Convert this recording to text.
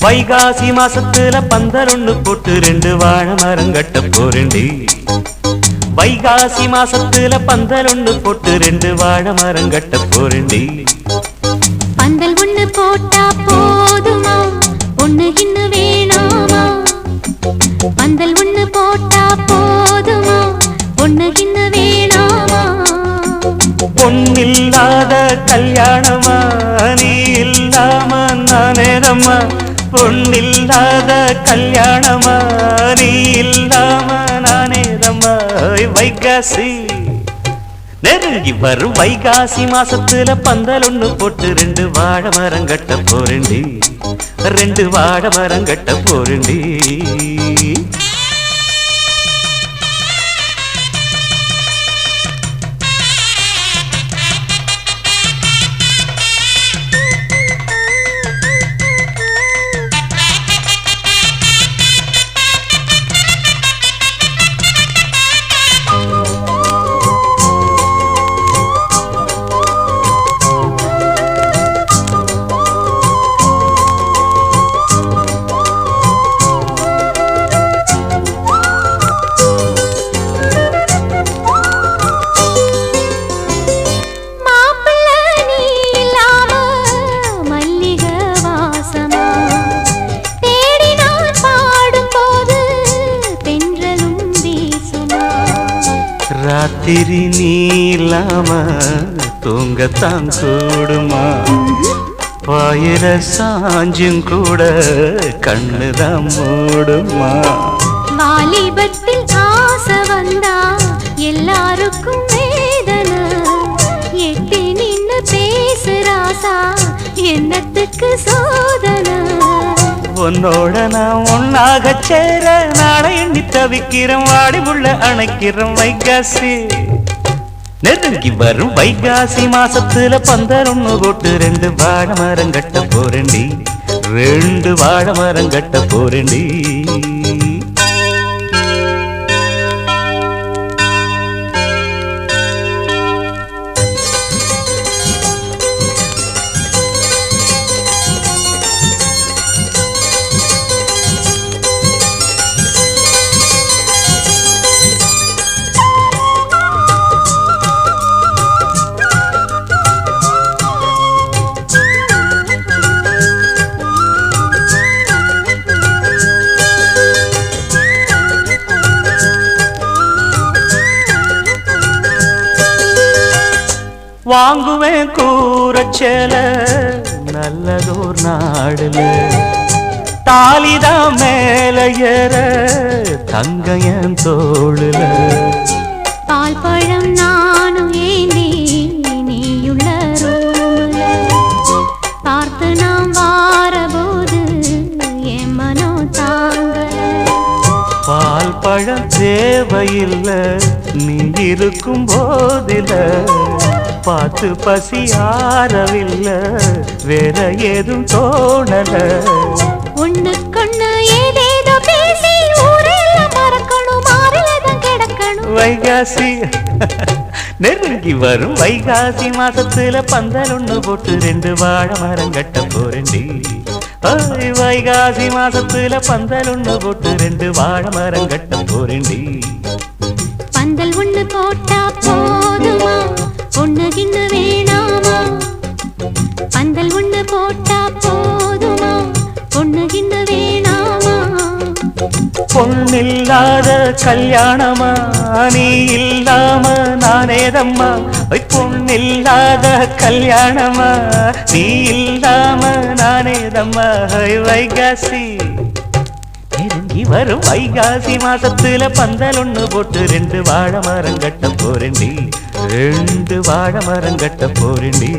வைகாசி மாசத்துல பந்தல் ஒண்ணு போட்டு ரெண்டு வாழை மரம் கட்ட போறேண்டி வைகாசி மாசத்துல பந்தல் ஒண்ணு போட்டு ரெண்டு வாழை மரம் கட்ட போறேண்டி பந்தல் ஒண்ணு போட்டா போதுமா? ஒண்ணு இன்னு வேணாமா? பந்தல் ஒண்ணு போட்டா போதுமா? ஒண்ணு இன்னு வேணாமா? பொன்னில்லாத கல்யாணமா பொன்னில்லாத கல்யாணமா? நீ இல்லாம நானேதம்மா ஓய் வைகாசி. நெருங்கி வரும் வைகாசி மாசத்துல பந்தல் ஒண்ணு போட்டு ரெண்டு வாழை மரம் கட்ட போறேண்டி ரெண்டு வாழை மரம் கட்ட போறேண்டி ராத்திரி நீலாம தூங்கத்தான் கூடுமா பாயிர சாஞ்சும் கூட கண்ணுதான் மூடுமா? வாலிபத்தில் ஆசை வந்தா எல்லாருக்கும் வேதனை. எட்டி நின்னு பேசுறாசா என்னத்துக்கு சோ உன்னோட நான் ஒன்னாக சேர நாளை எண்ணி தவிக்கிறோம் வாடி உள்ள அணைக்கிறேன் வைகாசி. நெருங்கி வரும் வைகாசி மாசத்துல பந்தல் ஒண்ணு போட்டு ரெண்டு வாழ மரம் கட்ட போறேண்டி ரெண்டு வாழ மரம் கட்ட போறேண்டி வாங்குவேன் கூறச்சேல நல்லதோர் நாடுல. தாலிதான் மேல ஏற தங்கையன் தோளுல. பால் பழம் நானும் ஏந்தி நீயுள்ள பார்த்து நாம் வாரபோது என் மனோ தாங்கல பால் பழம் தேவையில்ல நீ இருக்கும் போதில. பார்த்து பசி ஆறவில்லை. வேற ஏதும் தோணல. ஒண்ணுக்கொண்ணு ஏதேதோ பேசி வைகாசி. நெருங்கி வரும் வைகாசி மாசத்துல பந்தல் ஒண்ணு போட்டு ரெண்டு வாழை மரம் கட்ட போறேன்டி. வைகாசி மாசத்துல பந்தல் ஒண்ணு போட்டு ரெண்டு வாழை மரம் கட்ட போறேன்டி. பந்தல் ஒண்ணு போட்டா போதுமா? ஒண்ணு கிண்ணு வேணாமா? பந்தல் ஒண்ணு போட்டா போதுமா? ஒண்ணு கிண்ணு வேணாமா? பொண்ணில்லாத கல்யாணமா? நீ இல்லாம நானேதம்மா ஒய், பொண்ணில்லாத கல்யாணமா? நீ இல்லாம நானேதம்மா வைகாசி. நெருங்கி வரும் வைகாசி மாசத்துல பந்தல் ஒண்ணு போட்டு ரெண்டு வாழை மரம் கட்ட போறேண்டி ரெண்டு வாழை மரம் கட்ட போறேண்டி